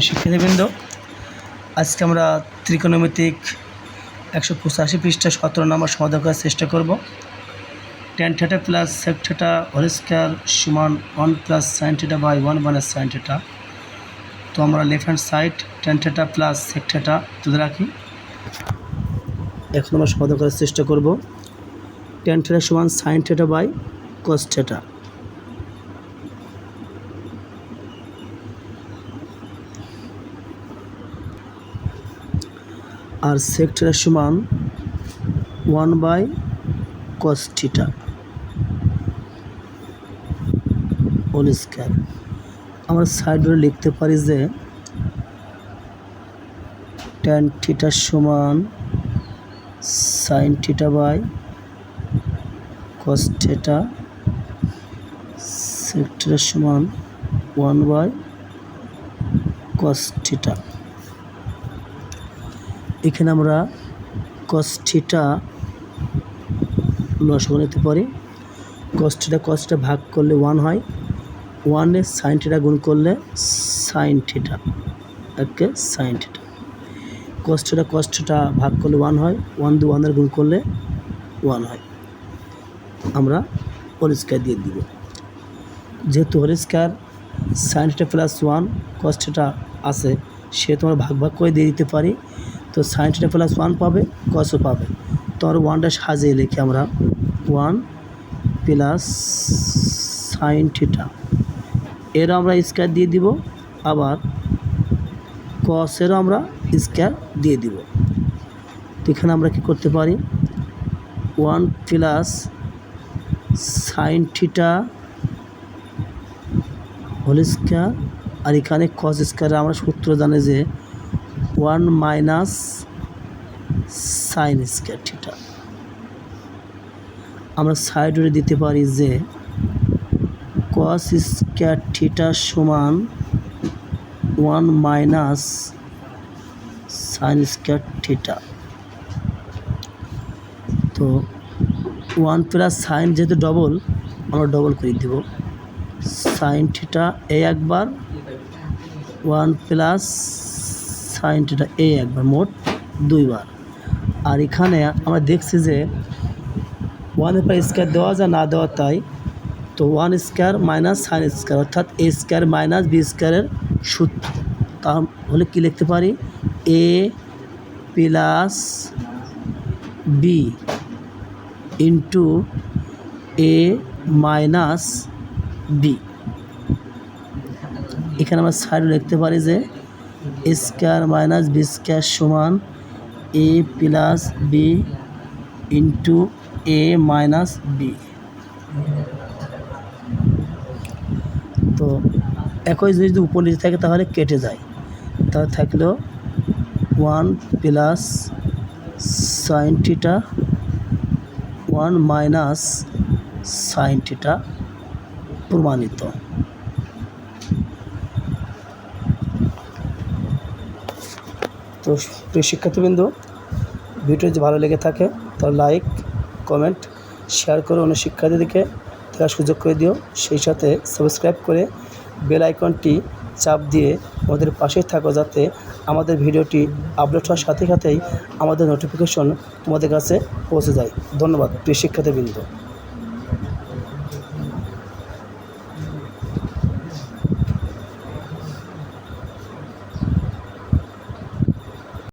শিক্ষার্থীবৃন্দ, আজকে আমরা ত্রিকোণমিতিক একশো পঁচাশি পৃষ্ঠা সতেরো নম্বর সমাধান করার চেষ্টা করব। Tan theta plus sec theta whole square সমান one plus sine theta by one minus sine theta তো আমরা left hand side tan theta plus sec theta তুলে রাখি। এখন আমরা সমাধান করার চেষ্টা করব। টেন থেটা সমান sine theta by cos theta আর সেক্টরের সমান one by cos theta whole square. আমরা সাইডে লিখতে পারি যে টেন থিটার সমান sine theta by cos theta সেক্টরের সমান ওয়ান বাই কস থিটা। এখানে আমরা কষ্টিটা লসগো নিতে পারি। কষ্টিটা কষ্টটা ভাগ করলে ওয়ান হয়। ওয়ানে সাইন থিটা গুণ করলে সাইন থিটা একে সাইন কষ্টটা কষ্টটা ভাগ করলে ওয়ান হয়। ওয়ান দু ওয়ানের গুণ করলে ওয়ান হয়। আমরা পরিষ্কার দিয়ে দিব। যেহেতু পরিষ্কার সাইন প্লাস ওয়ান কষ্টটা আছে সে তোমার ভাগ ভাগ করে দিয়ে দিতে পারি। তো সাইন থিটা প্লাস ওয়ান পাবে কসও পাবে। তো আর ওয়ানটা সাজিয়ে লিখি আমরা। ওয়ান প্লাস সাইন থিটা এরও আমরা স্কোয়ার দিয়ে দিব, আবার কসেরও আমরা স্কোয়ার দিয়ে দিব। তো এখানে আমরা কী করতে পারি? One plus sine theta whole square আর এখানে কস স্কোয়ারে আমরা সূত্র জানি যে one minus sine square theta. আমরা সাইডে দিতে পারি যে কস স্কোয়ার থিটা সমান one minus sine square theta. তো ওয়ান প্লাস সাইন যেহেতু ডবল আমরা ডবল করে দেব। সাইন থিটা এ একবার, ওয়ান প্লাস সাইন থিটা এ একবার মোট দুইবার। আর এখানে আমরা দেখছি যে ওয়ানের পর স্কোয়ার দেওয়া যা না দেওয়া তাই তো one square minus sine square অর্থাৎ এ স্কোয়ার মাইনাস বি স্কোয়ারের সূত্র। তাহলে কী লিখতে পারি? A plus B into A minus B এখানে আমরা সাইড লিখতে পারি যে স্কোয়ার মাইনাস বি স্কোয়ার সমান A plus B into A minus B. তো একই জিনিস যদি উপর নিচে থাকে তাহলে কেটে যায়। তাহলে থাকল one plus sine one minus sine প্রমাণিত। তো প্রিয় শিক্ষার্থীবৃন্দ ভিডিও যদি ভালো লেগে থাকে, তাহলে লাইক, কমেন্ট, শেয়ার করে অন্য শিক্ষার্থীদেরকে দেখার সুযোগ করে দিও। সেই সাথে সাবস্ক্রাইব করে বেল আইকনটি চাপ দিয়ে আমাদের পাশেই থাকো যাতে আমাদের ভিডিওটি আপলোড হওয়ার সাথে সাথেই আমাদের নোটিফিকেশন তোমাদের কাছে পৌঁছে যায়। ধন্যবাদ, প্রিয় শিক্ষার্থীবৃন্দ।